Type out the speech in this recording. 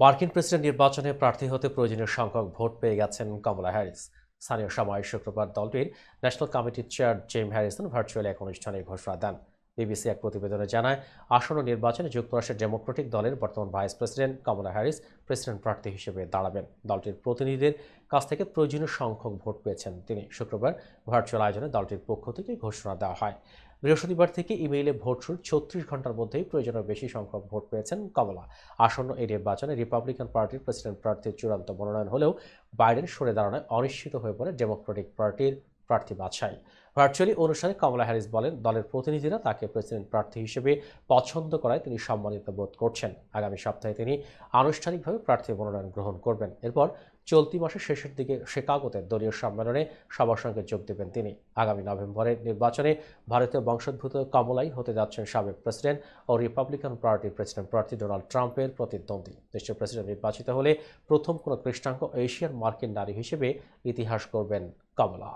মার্কিন প্রেসিডেন্ট নির্বাচনে প্রার্থী হতে প্রয়োজনীয় সংখ্যক ভোট পেয়ে গেছেন কমলা হ্যারিস। স্থানীয় সময় শুক্রবার দলটির ন্যাশনাল কমিটির চেয়ার জেম হ্যারিসন ভার্চুয়ালি এক অনুষ্ঠানে ঘোষণা দেন। বিবিসি এক প্রতিবেদনে জানায়, আসন্ন নির্বাচনে যুক্তরাষ্ট্রের ডেমোক্রেটিক দলের বর্তমান vice president Kamala Harris president প্রার্থী হিসেবে দাঁড়াবেন। দলটির প্রতিনিধিদের কাছ থেকে প্রয়োজনীয় সংখ্যক ভোট পেয়েছেন তিনি। শুক্রবার ভার্চুয়াল আয়োজনে দলটির পক্ষ থেকে ঘোষণা দেওয়া হয়। বৃহস্পতিবার থেকে ইমেইলে ভোট শুরু ছত্রিশ ঘণ্টার মধ্যেই প্রয়োজনের বেশি সংখ্যক ভোট পেয়েছেন কমলা। আসন্ন এই নির্বাচনে রিপাবলিকান পার্টির প্রেসিডেন্ট প্রার্থীর চূড়ান্ত মনোনয়ন হলেও বাইডেন সরে দাঁড়ানোয় অনিশ্চিত হয়ে পড়ে ডেমোক্রেটিক পার্টির প্রার্থী বাছাই। ভার্চুয়ালি অনুষ্ঠানে কমলা হ্যারিস বলেন, দলের প্রতিনিধিরা তাকে প্রেসিডেন্ট প্রার্থী হিসেবে পছন্দ করায় তিনি সম্মানিত বোধ করছেন। আগামী সপ্তাহে তিনি আনুষ্ঠানিকভাবে প্রার্থী মনোনয়ন গ্রহণ করবেন। এরপর চলতি মাসের শেষের দিকে শিকাগোতে দলীয় সম্মেলনে সবার সঙ্গে যোগ দেবেন তিনি। আগামী নভেম্বরের নির্বাচনে ভারতীয় বংশোদ্ভূত কমলাই হতে যাচ্ছেন সাবেক প্রেসিডেন্ট ও রিপাবলিকান পার্টির প্রেসিডেন্ট প্রার্থী ডোনাল্ড ট্রাম্পের প্রতিদ্বন্দ্বী। দেশের প্রেসিডেন্ট নির্বাচিত হলে প্রথম কোনো কৃষ্ণাঙ্গ এশিয়ান মার্কিন নারী হিসেবে ইতিহাস করবেন কমলা।